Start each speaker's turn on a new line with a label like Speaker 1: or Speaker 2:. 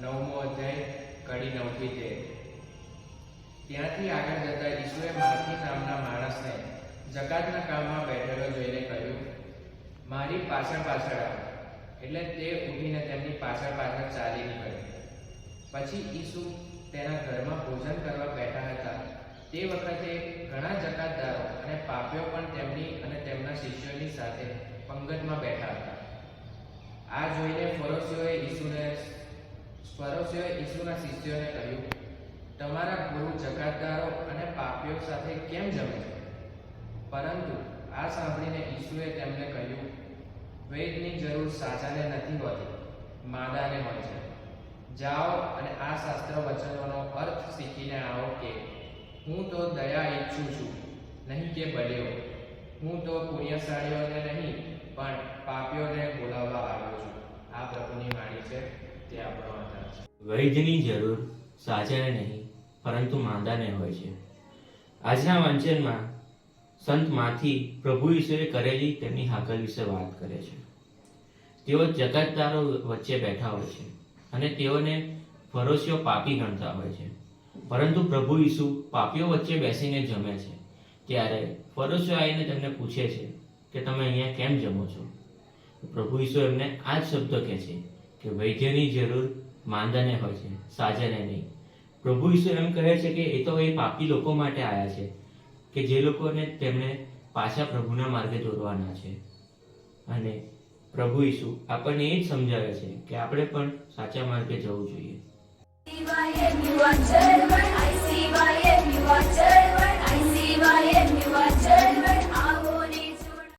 Speaker 1: નવમો અધ્યાય, કડી નવથી તેર. ત્યાંથી આગળ જતા ઈસુએ માર્થી નામના માણસને જકાતના કામમાં બેઠેલો જોઈને કહ્યું, મારી પાછળ પાછળ આવ. એટલે તે ઊભીને તેમની પાછળ પાછળ ચાલી નીકળ્યો. પછી ઈસુ તેના ઘરમાં ભોજન કરવા બેઠા હતા. તે વખતે ઘણા જકાતદારો અને પાપીઓ પણ તેમની અને તેમના શિષ્યોની સાથે પંગતમાં બેઠા હતા. આ જોઈને ફરોશીઓએ ઈસુના શિષ્યોને કહ્યું, તમારા ગુરુ જગાતદારો અને પાપીઓ સાથે કેમ જમે છે? પરંતુ આ સાંભળીને ઈસુએ તેમને કહ્યું, વેદની જરૂર સાચાને નથી હોતી, માદાને હોય છે. જાઓ અને આ શાસ્ત્ર વચનોનો અર્થ શીખીને આવો કે, હું તો દયા ઈચ્છું છું, નહીં કે બલ્યો હું તો પુણ્યશાળીઓને નહીં, પણ પાપીઓને બોલાવવા આવ્યો છું. આ પ્રભુની વાણી છે, તે આપણો
Speaker 2: વૈદ્યની જરૂર સાજાને નહીં, પરંતુ માંદાને હોય છે. આજના વાંચનમાં સંત માથી પ્રભુ ઈશ્વરે કરેલી તેમની હાકલ વિશે વાત કરે છે. તેઓ જગતદારો વચ્ચે બેઠા હોય છે અને તેઓને ફરોશીઓ પાપી ગણતા હોય છે. પરંતુ પ્રભુ ઈસુ પાપીઓ વચ્ચે બેસીને જમે છે. ત્યારે ફરોશીઓ આવીને તેમને પૂછે છે કે તમે અહીંયા કેમ જમો છો? પ્રભુ ઈસુ એમને આ જ શબ્દો કહે છે કે વૈદ્યની જરૂર માંદાને હોય છે, સાજાને નહીં. પ્રભુ ઈસુ એમ કહે છે કે એ તો એ પાપી લોકો માટે આવ્યા છે, કે જે લોકોને તેમણે પાછા પ્રભુના માર્ગે દોરવાના છે. અને પ્રભુ ઈસુ આપણને એ જ સમજાવે છે કે આપણે પણ સાચા માર્ગે જવું જોઈએ.